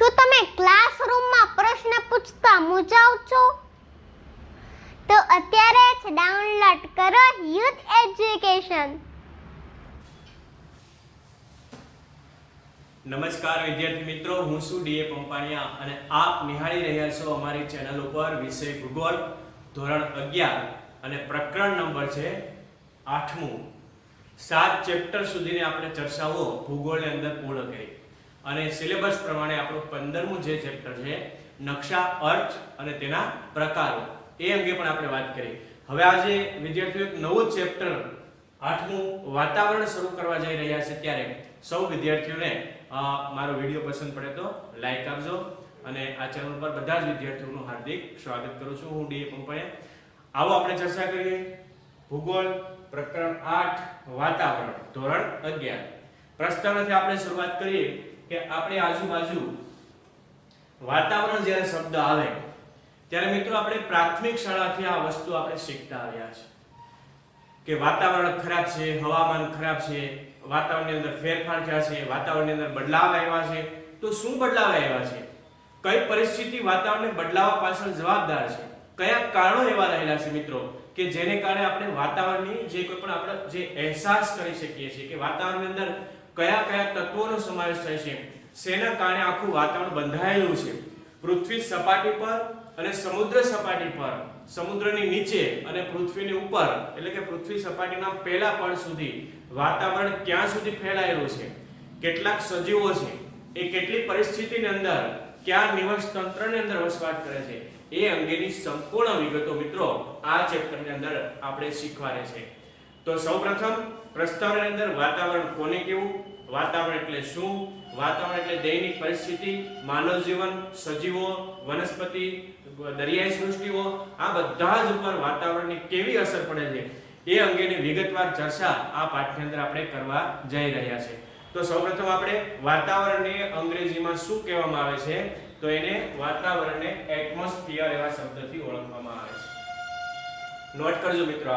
શું તમે ક્લાસરૂમમાં પ્રશ્ન પૂછતા મૂંઝાવ છો? તો અત્યારે જ ડાઉનલોડ કરો યુથ એજ્યુકેશન. નમસ્કાર વિદ્યાર્થી મિત્રો, હું છું ડીએ પંપાણિયા અને આપ નિહાળી રહ્યા છો અમારી ચેનલ ઉપર વિષય ભૂગોળ ધોરણ અગિયાર અને પ્રકરણ નંબર છે આઠમું. સાત ચેપ્ટર સુધીની આપણે ચર્ચાઓ ભૂગોળની અંદર પૂર્ણ કરી. અને સિલેબસ પ્રમાણે આપણું પંદરમું જે ચેપ્ટર છે, નકશા, અર્થ અને તેના પ્રકારો, એ અંગે પણ આપણે વાત કરી. હવે આજે વિદ્યાર્થીઓ એક નવું ચેપ્ટર આઠમું વાતાવરણ શરૂ કરવા જઈ રહ્યા છે ત્યારે સૌ વિદ્યાર્થીઓને મારો વીડિયો પસંદ પડે તો લાઈક આપજો અને આ ચેનલ પર બધા જ વિદ્યાર્થીઓનું હાર્દિક સ્વાગત કરું છું. હું ડીએ પંપાએ આવો આપણે ચર્ચા કરીએ. ભૂગોળ, પ્રકરણ આઠ, વાતાવરણ, ધોરણ 11 પ્રસ્તાવનાથી આપણે શરૂઆત કરીએ. કે આપણે આજુબાજુ વાતાવરણ જ્યારે શબ્દ આવે, ત્યારે મિત્રો આપણે પ્રાથમિક શાળાથી આ વસ્તુ આપણે શીખતા આવ્યા છે. કે વાતાવરણ ખરાબ છે, હવામાન ખરાબ છે, વાતાવરણની અંદર ફેરફાર થયા છે, વાતાવરણની અંદર બદલાવ આવ્યા છે. તો શું બદલાવ આવ્યા છે? કઈ પરિસ્થિતિ વાતાવરણને બદલાવા પાછળ જવાબદાર છે? કયા કારણો એવા રહેલા છે મિત્રો કે જેને કારણે આપણે વાતાવરણની જે કોઈ પણ આપણે જે અહેસાસ કરી શકીએ છીએ કે વાતાવરણની અંદર કયા કયા તત્વોનો સમાવેશ થાય છે? શેના કારણે આખું વાતાવરણ બંધાયેલું છે? પૃથ્વી સપાટી પર અને સમુદ્ર સપાટી પર. સમુદ્રની નીચે અને પૃથ્વીની ઉપર. એટલે કે પૃથ્વી સપાટીના પહેલા પડ સુધી વાતાવરણ ક્યાં સુધી ફેલાયેલું છે? કેટલાક સજીવો છે. એ કેટલી પરિસ્થિતિની અંદર ક્યાં નિવાસ તંત્રની અંદર વસવાટ કરે છે? એ અંગેની સંપૂર્ણ વિગતો મિત્રો આ ચેપ્ટરની અંદર આપણે શીખવાડે છે. તો સૌપ્રથમ પ્રસ્તાવની અંદર વાતાવરણ કોને કેવું વાતાવરણ એટલે શું? વાતાવરણ એટલે દૈનિક પરિસ્થિતિ, માનવ જીવન, સજીવો, વનસ્પતિ, દરિયાઈ સૃષ્ટિઓ, આ બધા જ ઉપર વાતાવરણની કેવી અસર પડે છે? એ અંગેની વિગતવાર ચર્ચા આ પાઠની અંદર આપણે કરવા જઈ રહ્યા છે. તો સૌપ્રથમ આપણે વાતાવરણને અંગ્રેજીમાં શું કહેવામાં આવે છે? તો એને વાતાવરણને એટમોસ્ફિયર એવા શબ્દથી ઓળખવામાં આવે છે. નોટ કરજો મિત્રો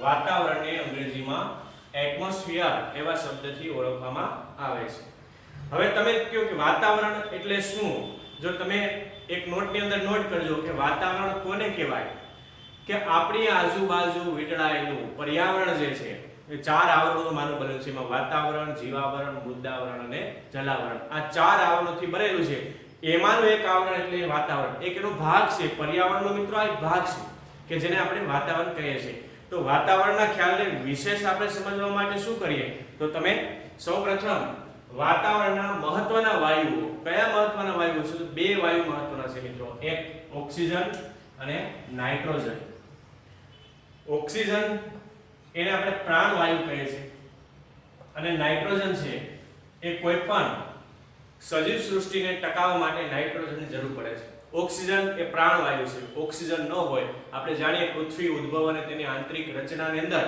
વાતાવરણને અંગ્રેજીમાં એટમોસ્ફિયર એવા શબ્દથી ઓળખવામાં આવે છે. હવે તમે કહો કે વાતાવરણ એટલે શું? જો તમે એક નોટની અંદર નોટ કરજો કે વાતાવરણ કોને કહેવાય? કે આપણી આજુબાજુ વીંટળાયેલું પર્યાવરણ જે છે, એ ચાર આવરણોનું માનું બનેલું છે. એમાં વાતાવરણ, જીવાવરણ મૃદાવરણ અને જલાવરણ. આ ચાર આવરણોથી બનેલું છે. એમાંનું એક આવરણ એટલે વાતાવરણ. એક એનો ભાગ છે. પર્યાવરણનો મિત્રો આ એક ભાગ છે, કે જેને આપણે વાતાવરણ કહીએ છીએ. તો વાતાવરણના ખ્યાલને વિશેષ આપણે સમજવા માટે શું કરીએ? તો તમે સૌપ્રથમ વાતાવરણના મહત્વના વાયુઓ, કયા મહત્વના વાયુઓ છે? બે વાયુ મહત્વના છે મિત્રો. એક ઓક્સિજન અને નાઇટ્રોજન. ઓક્સિજન એને આપણે પ્રાણવાયુ કહીએ છીએ અને નાઇટ્રોજન છે એ કોઈ પણ સજીવ સૃષ્ટિને ટકાવવા માટે નાઇટ્રોજનની જરૂર પડે છે. ઓક્સિજન એ પ્રાણવાયુ છે. ઓક્સિજન ન હોય, આપણે જાણીએ પૃથ્વી ઉદ્ભવ અને તેની આંતરિક રચનાની અંદર.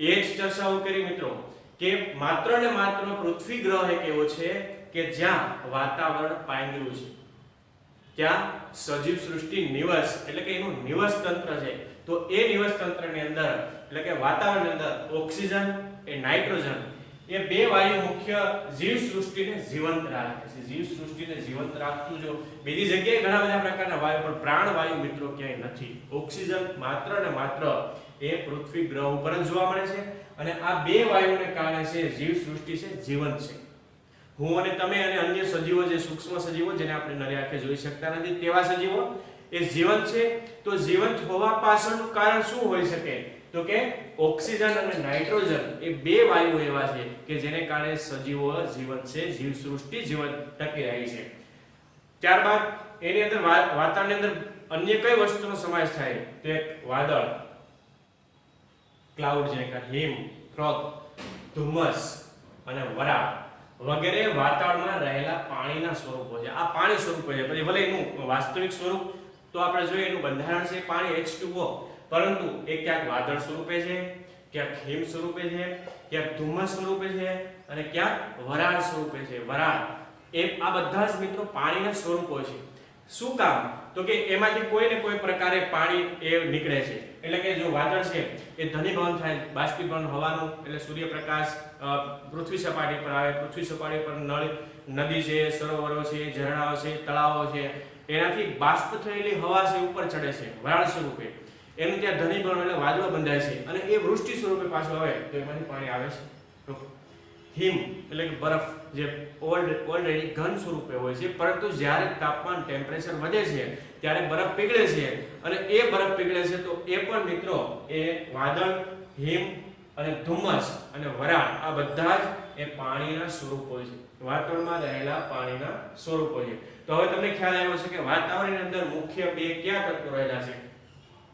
એ જ ચર્ચાઓ કરી મિત્રો, કે માત્ર ને માત્ર પૃથ્વી ગ્રહ એક એવો છે કે જ્યાં વાતાવરણ પાયંગેલું છે. ત્યાં સજીવ સૃષ્ટિ નિવસ, એટલે કે એનું નિવસ તંત્ર છે. તો એ નિવસ તંત્રની અંદર, એટલે કે વાતાવરણની અંદર ઓક્સિજન એ નાઇટ્રોજન એ બે વાયુ મુખ્ય જીવ સૃષ્ટિને જીવંત રાખે છે. જીવ સૃષ્ટિને જીવંત રાખતું જો બીજી જગ્યાએ ઘણા બધા પ્રકારના વાયુ, પણ પ્રાણ વાયુ મિત્રો ક્યાંય નથી. ઓક્સિજન માત્ર ને માત્ર એ પૃથ્વી ગ્રહ ઉપર જ જોવા મળે છે અને આ બે વાયુને કારણે છે જીવ સૃષ્ટિ છે જીવંત છે. હું અને તમે અને અન્ય સજીવો જે સૂક્ષ્મ સજીવો જેને આપણે નરી આંખે જોઈ શકતા નથી, તેવા સજીવો, એ જીવંત છે. તો જીવંત હોવા પાછળનું કારણ શું હોઈ શકે? તો કે ઓક્સિજન અને નાઇટ્રોજન એ બે વાયુ એવા છે કે જેને કારણે સજીવો જીવંત છે જીવ સૃષ્ટિ જીવંત ટકી રહી છે. ત્યારબાદ એની અંદર વાતાવરણની અંદર અન્ય કઈ વસ્તુનો સમાવેશ થાય? તો એક વાદળ, ક્લાઉડ જેને કે હિમ, ફ્રોગ, ધુમ્મસ અને વરાળ વગેરે વાતાવરણમાં રહેલા પાણીના સ્વરૂપો છે. આ પાણી સ્વરૂપો છે. પછી ભલે એનું વાસ્તવિક સ્વરૂપ તો આપણે જોઈએ એનું બંધારણ છે પાણી H2O પરંતુ એ ક્યાંક વાદળ સ્વરૂપે છે, ક્યાંક હિમ સ્વરૂપે છે, ક્યાંક ધુમ્મસ સ્વરૂપે છે અને ક્યાંક વરાળ સ્વરૂપે છે. વરાળ. એ આ બધા જ મિત્રો પાણીના સ્વરૂપો છે. શું કામ? તો કે એમાંથી કોઈ ને કોઈ પ્રકારે પાણી એ નીકળે છે. એટલે કે જો વાદળ છે, એ ઘનીભવન થાય, બાષ્પીભવન હવાનું, એટલે સૂર્યપ્રકાશ પૃથ્વી સપાટી પર આવે, પૃથ્વી સપાટી પર નળ, નદી છે, સરોવરો છે, ઝરણાઓ છે, તળાવો છે, એનાથી બાષ્પ થયેલી હવા છે, ઉપર ચડે છે, વરાળ સ્વરૂપે. એનું ત્યાં ધનીભવન એટલે વાદળો બંધાય છે, અને એ વૃષ્ટિ સ્વરૂપે પાછું આવે, તો એમાંથી પાણી આવે છે. હિમ, એટલે કે બરફ જે ઓલરેડી ઘન સ્વરૂપે હોય છે, પરંતુ જ્યારે તાપમાન ટેમ્પરેચર વધે છે, ત્યારે બરફ પીગળે છે અને એ બરફ પીગળે છે તો એ પણ મિત્રો એ વાદળ, હિમ અને ધુમ્મસ અને વરાળ આ બધા જ એ પાણીના સ્વરૂપો છે. વાતાવરણમાં રહેલા પાણીના સ્વરૂપો છે. તો હવે તમને ખ્યાલ આવ્યો છે કે વાતાવરણની અંદર મુખ્ય બે કયા તત્વો રહેલા છે?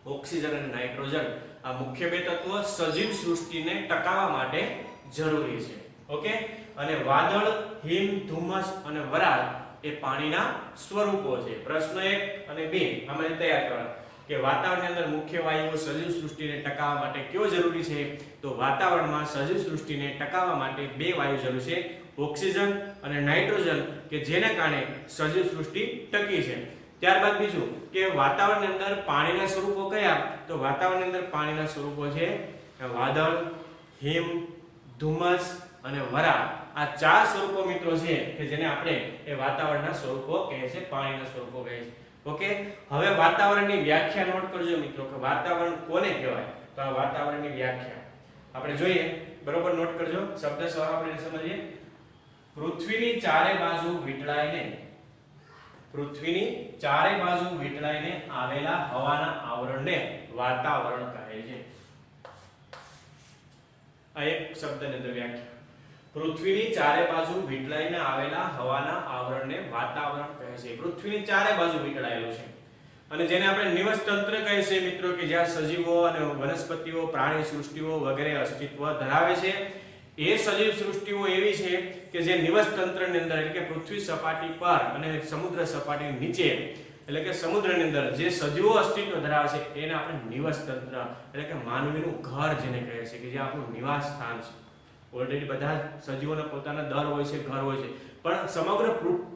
ઓક્સિજન અને નાઇટ્રોજન. આ મુખ્ય બે તત્વો સજીવ સૃષ્ટિને ટકાવવા માટે જરૂરી છે. ઓકે? અને વાદળ, હિમ, ધુમ્મસ અને વરાળ એ પાણીના સ્વરૂપો છે. પ્રશ્ન એક અને બે આમાં તૈયાર કરવા. કે વાતાવરણની અંદર મુખ્ય વાયુઓ સજીવ સૃષ્ટિને ટકાવવા માટે કયો જરૂરી છે? તો વાતાવરણમાં સજીવ સૃષ્ટિને ટકાવવા માટે બે વાયુ જરૂર છે. ઓક્સિજન અને નાઇટ્રોજન, કે જેને કારણે સજીવ સૃષ્ટિ ટકી છે. ત્યારબાદ બીજું, કે વાતાવરણની અંદર પાણીના સ્વરૂપો કયા? તો વાતાવરણની અંદર પાણીના સ્વરૂપો છે, વાદળ, હિમ, ધુમ્મસ અને વરાળ. આ ચાર સ્વરૂપો મિત્રો છે કે જેને આપણે એ વાતાવરણના સ્વરૂપો કહે છે, પાણીના સ્વરૂપો કહે છે. ઓકે? હવે વાતાવરણની વ્યાખ્યા નોટ કરજો મિત્રો, કે વાતાવરણ કોને કહેવાય? તો આ વાતાવરણની વ્યાખ્યા. આપણે જોઈએ, બરોબર નોટ કરજો, શબ્દ સવાર આપણે સમજીએ. પૃથ્વીની ચારે બાજુ વીંટળાઈને, પૃથ્વીની ચારે બાજુ વીંટળાઈને આવેલા હવાના આવરણને વાતાવરણ કહે છે. આ એક શબ્દની અંદર વ્યાખ્યા. પૃથ્વીની ચારે બાજુ વીંટળાઈને આવેલા હવાના આવરણને વાતાવરણ કહે છે. પૃથ્વીની ચારે બાજુ વીંટળાયેલું છે. અને જેને આપણે નિવસ તંત્ર કહે છે, મિત્રો, કે જ્યાં સજીવો અને વનસ્પતિઓ, પ્રાણી સૃષ્ટિઓ વગેરે અસ્તિત્વ ધરાવે છે, એ સજીવ સૃષ્ટિઓ એવી છે કે જે નિવસ તંત્રની અંદર, એટલે કે પૃથ્વી સપાટી પર અને સમુદ્ર સપાટી નીચે, એટલે કે સમુદ્રની અંદર જે સજીવો અસ્તિત્વ ધરાવે છે, એને આપણે નિવસ તંત્ર, એટલે કે માનવીનું ઘર જેને કહે છે, કે જે આપણું નિવાસ સ્થાન છે. ઓલરેડી બધા સજીવોના પોતાના દર હોય છે, ઘર હોય છે. પણ સમગ્ર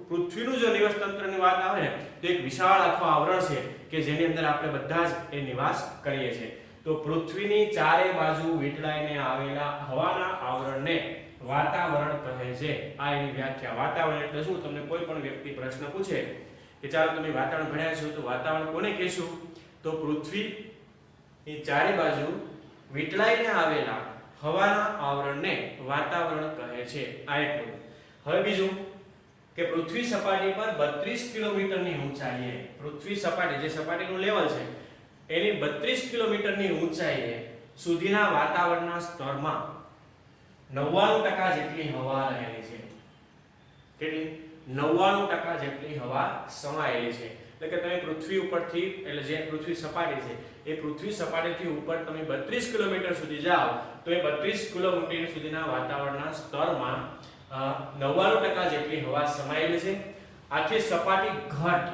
પૃથ્વીનું જો નિવાસ તંત્રની વાત આવે ને તો એક વિશાળ આખું આવરણ છે કે જેની અંદર આપણે બધા જ એ નિવાસ કરીએ છીએ. તો પૃથ્વીની ચારે બાજુ વીંટળાઈને આવેલા હવાના આવરણને વાતાવરણ કહે છે. આ એની વ્યાખ્યા. વાતાવરણ એટલે શું? તમને કોઈ પણ વ્યક્તિ પ્રશ્ન પૂછે કે ચાલો તમે વાતાવરણ ભણ્યા છો તો વાતાવરણ કોને કહેશું? તો પૃથ્વીની ચારે બાજુ વીંટળાઈને આવેલા હવાના આવરણને વાતાવરણ કહે છે. આ એક. હવે બીજું કે પૃથ્વી સપાટી પર 32 કિલોમીટરની ઊંચાઈએ, પૃથ્વી સપાટી, જે સપાટીનું લેવલ છે, એની 32 કિલોમીટરની ઊંચાઈએ સુધીના વાતાવરણના સ્તરમાં 99% જેટલી હવા રહેલી છે. કેટલી? 99% જેટલી હવા સમાયેલી છે. એટલે કે તમે પૃથ્વી ઉપરથી એટલે જે પૃથ્વી સપાટી છે એ પૃથ્વી સપાટીથી ઉપર તમે 32 કિલોમીટર સુધી જાઓ તો એ 32 કિલોમીટર સુધીના વાતાવરણના સ્તરમાં અ, 99% જેટલી હવા સમાયેલી છે. આથી સપાટી ઘટ.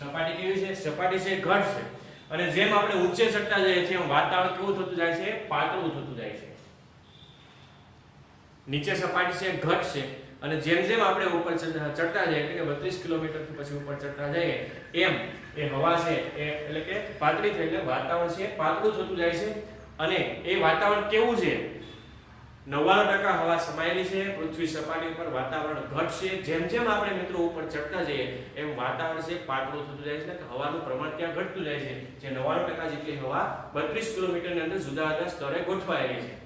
સપાટી કેવી છે? સપાટી છે ઘટ છે. અને જેમ આપણે ઊંચે ચડતા જઈએ છીએ એમ વાતાવરણ કેવું થતું જાય છે? પાતળું થતું જાય છે. નીચે સપાટી છે ઘટ છે. અને જેમ જેમ આપણે ઉપર ચડ- ચડતા જઈએ, એટલે કે 32 કિલોમીટરથી પછી ઉપર ચડતા જઈએ, એમ એ હવા છે, એ એટલે કે પાતળી થઈ એટલે વાતાવરણ છે પાતળું થતું જાય છે. અને એ વાતાવરણ કેવું છે? 99% હવા સમાયેલી છે, પૃથ્વી સપાટી ઉપર વાતાવરણ ઘટશે જેમ જેમ આપણે મિત્રો ઉપર ચડતા જઈએ, એમ વાતાવરણ છે, પાતળું થતું જાય છે કે હવાનું પ્રમાણ ત્યાં ઘટતું જાય છે. જે 99% જેટલી હવા 32 કિલોમીટરની અંદર જુદા જુદા સ્તરે ગોઠવાયેલી છે.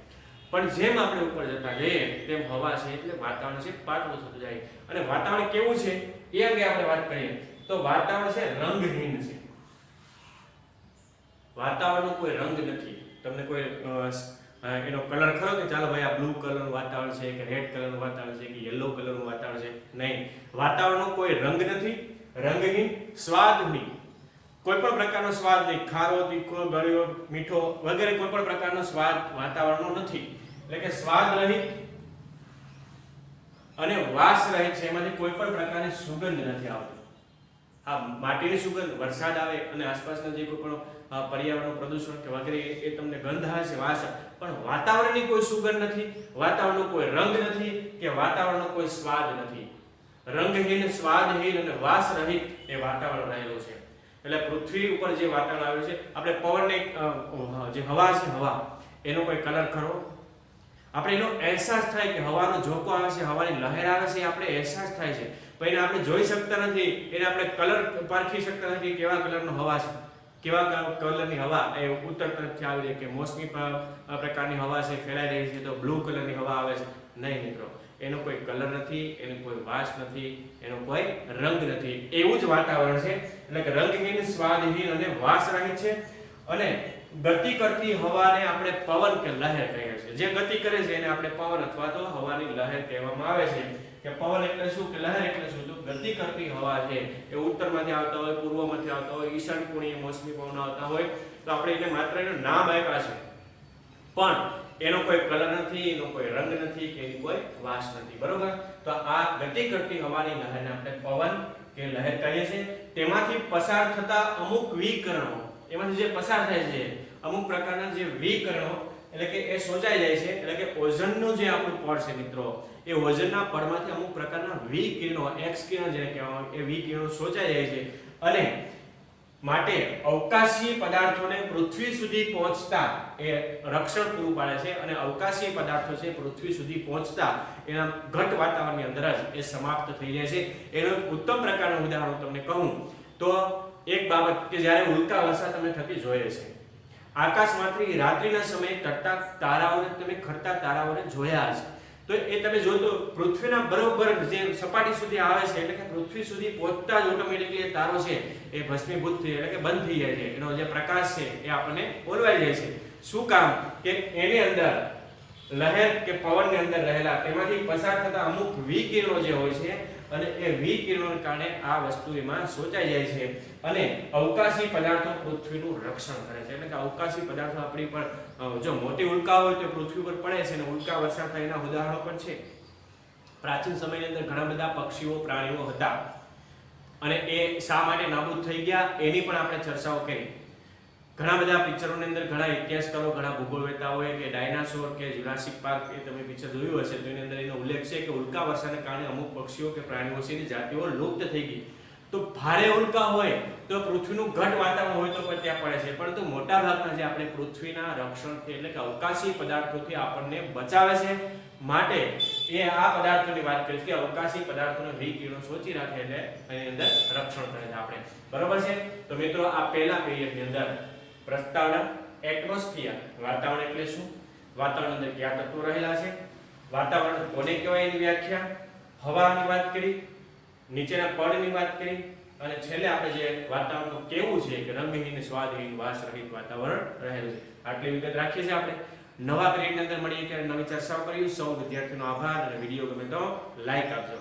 પણ જેમ આપણે ઉપર જતા જઈએ તેમ હવા છે એટલે વાતાવરણ છે પાતળું થતું જાય. અને વાતાવરણ કેવું છે? એ અંગે આપણે વાત કરીએ. તો વાતાવરણ છે રંગહીન છે. વાતાવરણનો કોઈ રંગ નથી. તમને કોઈ એનો કલર ખરો કે ચાલો ભાઈ આ બ્લુ કલરનું વાતાવરણ છે કે રેડ કલરનું વાતાવરણ છે કે યલો કલરનું વાતાવરણ છે? નહીં. વાતાવરણનો કોઈ રંગ નથી. રંગહીન, સ્વાદહીન. કોઈ પણ પ્રકારનો સ્વાદ નહીં. ખારો, તીખો, ગળ્યો, મીઠો વગેરે કોઈ પણ પ્રકારનો સ્વાદ વાતાવરણનો નથી. એટલે કે સ્વાદ રહિત અને વાસ રહિત છે, એમાંથી કોઈ પણ પ્રકારની સુગંધ નથી આવતી. આ માટીની સુગંધ, વરસાદ આવે અને આસપાસના જે કોઈ પણ પર્યાવરણ પ્રદૂષણ કે વગેરે એ- તમને ગંધ છે, વાસ પણ વાતાવરણની કોઈ સુગંધ નથી, વાતાવરણનો કોઈ રંગ નથી કે વાતાવરણનો કોઈ સ્વાદ નથી. રંગહીન, સ્વાદહીન અને વાસ રહિત એ વાતાવરણ રહેલું છે. એટલે પૃથ્વી ઉપર જે વાતાવરણ આવ્યું છે, આપણે પવનને જે હવા છે, હવા, એનો કોઈ કલર ખરો? આપણે એનો અહેસાસ થાય કે હવાનો ઝોકો આવે છે, હવાની લહેર આવે છે આપણે અહેસાસ થાય છે. પણ એને આપણે જોઈ શકતા નથી, એને આપણે કલર પારખી શકતા નથી કેવા કલરનો હવા છે. કેવા કલરની હવા? એ ઉત્તર તરફથી આવી રહી કે મોસમી પ્રકારની હવા છે, ફેલાઈ રહી છે, તો બ્લુ કલરની હવા આવે છે. નહીં મિત્રો, એનો કોઈ કલર નથી, એનો કોઈ વાસ નથી, એનો કોઈ રંગ નથી. એવું જ વાતાવરણ છે. એટલે કે રંગહીન, સ્વાદહીન અને વાસ રહિત છે. અને ગતિ કરતી હવાને આપણે પવન કે લહેર કહીએ છીએ. જે ગતિ કરે છે એને આપણે પવન અથવા તો હવાની લહેર કહેવામાં આવે છે. કે પવન એટલે શું? કે લહેર એટલે શું? તો ગતિ કરતી હવા છે. એ ઉત્તરમાંથી આવતા હોય, પૂર્વમાંથી આવતા હોય, ઈશાન કોણીય મોસમી પવન આવતા હોય, તો આપણે એને માત્ર એનું નામ આપ્યા છે. પણ એનો કોઈ કલર નથી, એનો કોઈ રંગ નથી, કે એની કોઈ વાસ નથી. બરોબર? તો આ ગતિ કરતી હવાની લહેરને આપણે પવન કે લહેર કહીએ છીએ. તેમાંથી પસાર થતા અમુક વિકરણો એમાંથી જે પસાર થાય છે, અમુક પ્રકારના જે વિકરણો, એટલે કે એ સોજાઈ જાય છે, એટલે કે ઓઝનનું જે આપણું પડ છે મિત્રો, એ ઓઝનના પડમાંથી અમુક પ્રકારના વિકિરણો એક્સ કિરણો જેને કહેવામાં આવે, એ વિકિરણો સોજાઈ જાય છે. અને માટે અવકાશી પદાર્થોને પૃથ્વી સુધી પહોંચતા એ રક્ષણ પૂરું પાડે છે અને અવકાશી પદાર્થો છે પૃથ્વી સુધી પહોંચતા એના ઘટ વાતાવરણની અંદર જ એ સમાપ્ત થઈ જાય છે. એનું ઉત્તમ પ્રકારનું ઉદાહરણ તમને કહું. તો એક બાબત કે જ્યારે ઉલ્કા વર્ષા તમે થતી જોઈએ છે, આકાશમાંથી રાત્રિના સમયે તટતા તારાઓને, તમે ખરતા તારાઓને જોયા છે તો એ તમે જો તો પૃથ્વીના બરોબર જે સપાટી સુધી આવે છે, એટલે કે પૃથ્વી સુધી પહોંચતા જ ઓટોમેટિકલી તારો છે, એ ભસ્મીભૂત થઈ, એટલે કે બંધ થઈ જાય છે. એનો જે પ્રકાશ છે, એ આપણને ઓલવાઈ જાય છે. શું કામ? કે એની અંદર લહેર કે પવનની અંદર રહેલા, તેમાંથી પસાર થતા અમુક વિકિરણો જે હોય છે અને એ વિકિરણોને કારણે આ વસ્તુ એમાં સોચાઈ જાય છે. અને અવકાશી પદાર્થો પૃથ્વીનું રક્ષણ કરે છે. એટલે કે અવકાશી પદાર્થો આપણી પર જો મોટી ઉલ્કા હોય તો પૃથ્વી પર પડે છે અને ઉલ્કા વર્ષા થાય એના ઉદાહરણો પણ છે. પ્રાચીન સમયની અંદર ઘણા બધા પક્ષીઓ, પ્રાણીઓ હતા. અને એ શા માટે નાબૂદ થઈ ગયા? એની પણ આપણે ચર્ચાઓ કરી. ઘણા બધા પિક્ચરોની અંદર ઘણા ઇતિહાસકારો, ઘણા ભૂગોળવેતાઓએ કે ડાયનાસોર કે જુરાસિક પાર્ક એ તમે પિક્ચર જોયું હશે, તો એની અંદર એનો ઉલ્લેખ છે કે ઉલ્કા વર્ષાને કારણે અમુક પક્ષીઓ કે પ્રાણીઓ છે એની જાતિઓ લુપ્ત થઈ ગઈ. તો ભારે ઉલ્કા હોય તો પૃથ્વીનું ઘટ વાતાવરણ હોય તો પણ ત્યાં પડે છે. પરંતુ મોટા ભાગના જે આપણે પૃથ્વીના રક્ષણથી એટલે કે અવકાશી પદાર્થોથી આપણને બચાવે છે, માટે એ આ પદાર્થોની વાત કરીશ કે અવકાશી પદાર્થોને વિકિરણો સોચી રાખે એટલે એની અંદર રક્ષણ કરે છે આપણે. બરોબર છે? તો મિત્રો, આ પહેલા પીરિયડની અંદર પ્રસ્તાવના એટમોસ્ફિયર વાતાવરણ એટલે શું? વાતાવરણ અંદર કયા તત્વો રહેલા છે? વાતાવરણ કોને કહેવાય એની વ્યાખ્યા? હવાની વાત કરી, નીચેના પડની વાત કરી, અને છેલ્લે આપણે જે વાતાવરણ કેવું છે કે રંગહીન સ્વાદહીન વાસ રહિત વાતાવરણ રહેલું છે. આટલી વિગત રાખીએ છીએ આપણે. નવા પીરિયડની અંદર મળીએ ત્યારે નવી ચર્ચાઓ કરીશું સૌ વિદ્યાર્થીનો આભાર અને વીડિયો ગમે તો લાઈક આપજો.